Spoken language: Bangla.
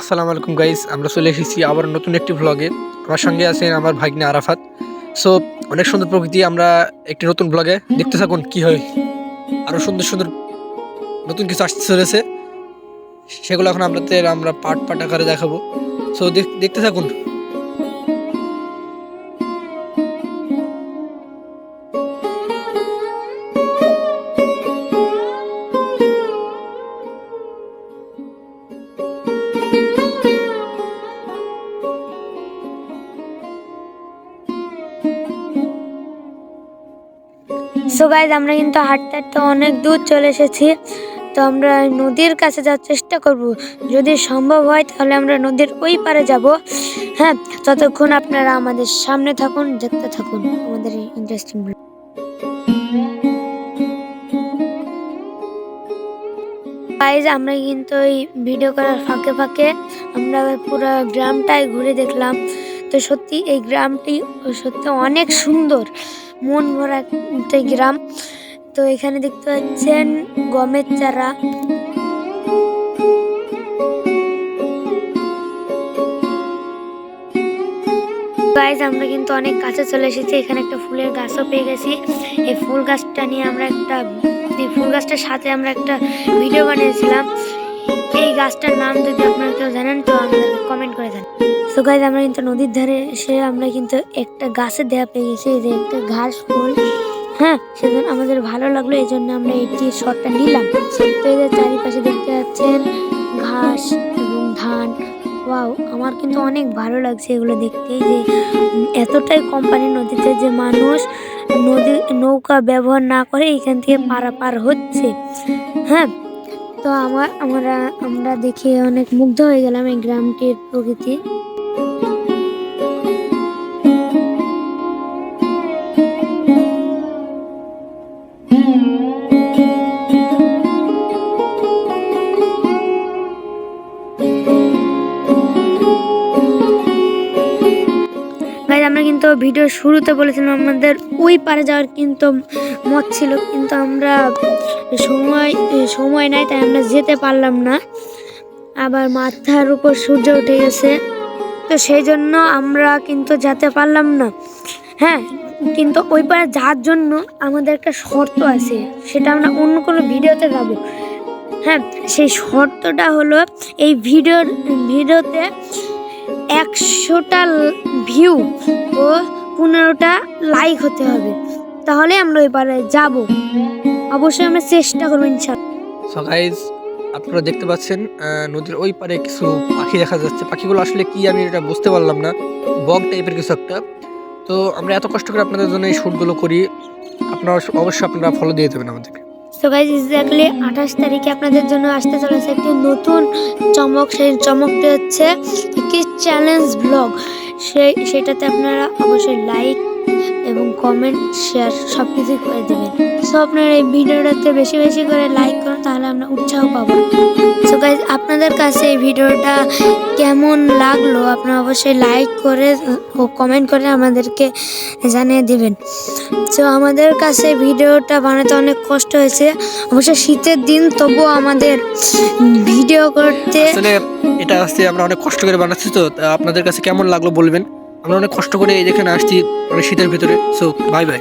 আসসালামু আলাইকুম গাইস আমরা চলে এসেছি আবার নতুন একটি ভ্লগে আমার সঙ্গে আছেন আমার ভাগ্নে আরাফাত। সো অনেক সুন্দর প্রকৃতি, আমরা একটি নতুন ব্লগে দেখতে থাকুন কি হয়। আরও সুন্দর সুন্দর নতুন কিছু আসতে চলেছে। সেগুলো এখন আপনাদের আমরা পার্ট পাট আকারে দেখাবো। সো দেখতে থাকুন। গাইজ আমরা কিন্তু হাঁটতে হাঁটতে অনেক দূর চলে এসেছি। তো আমরা নদীর কাছে যাওয়ার চেষ্টা করব। যদি সম্ভব হয়, তাহলে আমরা নদীর ওই পারে যাব। হ্যাঁ ততক্ষণ আপনারা আমাদের সামনে থাকুন, দেখতে থাকুন আমাদের ইন্টারেস্টিং গাইজ আমরা কিন্তু এই ভিডিও করার ফাঁকে ফাঁকে আমরা পুরো গ্রামটাই ঘুরে দেখলাম। তো সত্যি এই গ্রামটি সত্যি অনেক সুন্দর। মন ভরা একটা গ্রাম। তো এখানে দেখতে পাচ্ছেন গমের চারা। গাইজ আমরা কিন্তু অনেক কাছে চলে এসেছি। এখানে একটা ফুলের গাছও পেয়ে গেছি। এই ফুল গাছটা নিয়ে আমরা একটা এই ফুল গাছটার সাথে আমরা একটা ভিডিও বানিয়েছিলাম। এই গাছটার নাম যদি আপনারা কেউ জানেন, তো আমাদেরকে কমেন্ট করে দেন তো গাইজ আমরা কিন্তু নদীর ধারে এসে আমরা কিন্তু একটা গাছের দেয়া পেয়ে গেছি। যে একটা ঘাস, ফুল। হ্যাঁ সেজন্য আমাদের ভালো লাগল এই জন্য আমরা এটি শটটা নিলাম। তো এদের চারিপাশে দেখতে পাচ্ছেন ঘাস এবং ধান। ওয়াও আমার কিন্তু অনেক ভালো লাগছে এগুলো দেখতে। যে এতটাই কোম্পানি নদীতে যে মানুষ নদী নৌকা ব্যবহার না করে এখান থেকে পারাপার হচ্ছে। হ্যাঁ তো আমার আমরা আমরা দেখে অনেক মুগ্ধ হয়ে গেলাম এই গ্রামটির প্রকৃতি। গাইজ আমরা কিন্তু ভিডিও শুরুতে বলেছিলাম আমাদের ওই পারে যাওয়ার কিন্তু মত ছিল, কিন্তু আমরা সময় সময় নাই, তাই আমরা যেতে পারলাম না। আবার মাথার উপর সূর্য উঠে গেছে, তো সেই জন্য আমরা কিন্তু যেতে পারলাম না। হ্যাঁ কিন্তু ওই পারে যাওয়ার জন্য আমাদের একটা শর্ত আছে, সেটা আমরা অন্য কোনো ভিডিওতে যাব হ্যাঁ সেই শর্তটা হলো এই ভিডিওর ভিডিওতে একশোটা ভিউ ও পনেরোটা লাইক হতে হবে। তাহলে আমরা পারে যাব। অবশ্যই আমরা চেষ্টা করব ইনশাল্লাহ। আপনারা দেখতে পাচ্ছেন নদীর ওই পারে কিছু পাখি দেখা যাচ্ছে। পাখিগুলো আসলে কি আমি এটা বুঝতে পারলাম না। বগ টাইপের কিছু একটা। তো আমরা এত কষ্ট করে আপনাদের জন্য এই শ্যুটগুলো করি। আপনারা অবশ্যই আপনারা ফলো দিয়ে দেবেন আমাদেরকে। তো গাইজ এক্স্যাক্টলি আঠাশ তারিখে আপনাদের জন্য আসতে চলেছে একটি নতুন চমক, সেই চমকটি হচ্ছে একটি চ্যালেঞ্জ ব্লগ সেই, সেটাতে আপনারা অবশ্যই লাইক এবং কমেন্ট শেয়ার সব কিছুই করে দেবেন। সো আপনারা এই ভিডিওটাতে বেশি বেশি করে লাইক করুন, তাহলে আমরা উৎসাহ পাবো। সো গাইজ কাছে এই ভিডিওটা, কেমন লাগল আপনারা অবশ্যই লাইক করে ও কমেন্ট করে আমাদেরকে জানিয়ে দিবেন। তো আমাদের কাছে ভিডিওটা বানাতে অনেক কষ্ট হয়েছে। অবশ্য শীতের দিন, তবুও আমাদের ভিডিও করতে এটা হচ্ছে আমরা অনেক কষ্ট করে বানাচ্ছি, তো তা আপনাদের কাছে কেমন লাগল বলবেন? আমরা অনেক কষ্ট করে এই যেখানে আসছি, অনেক শীতের ভিতরে সো বাই বাই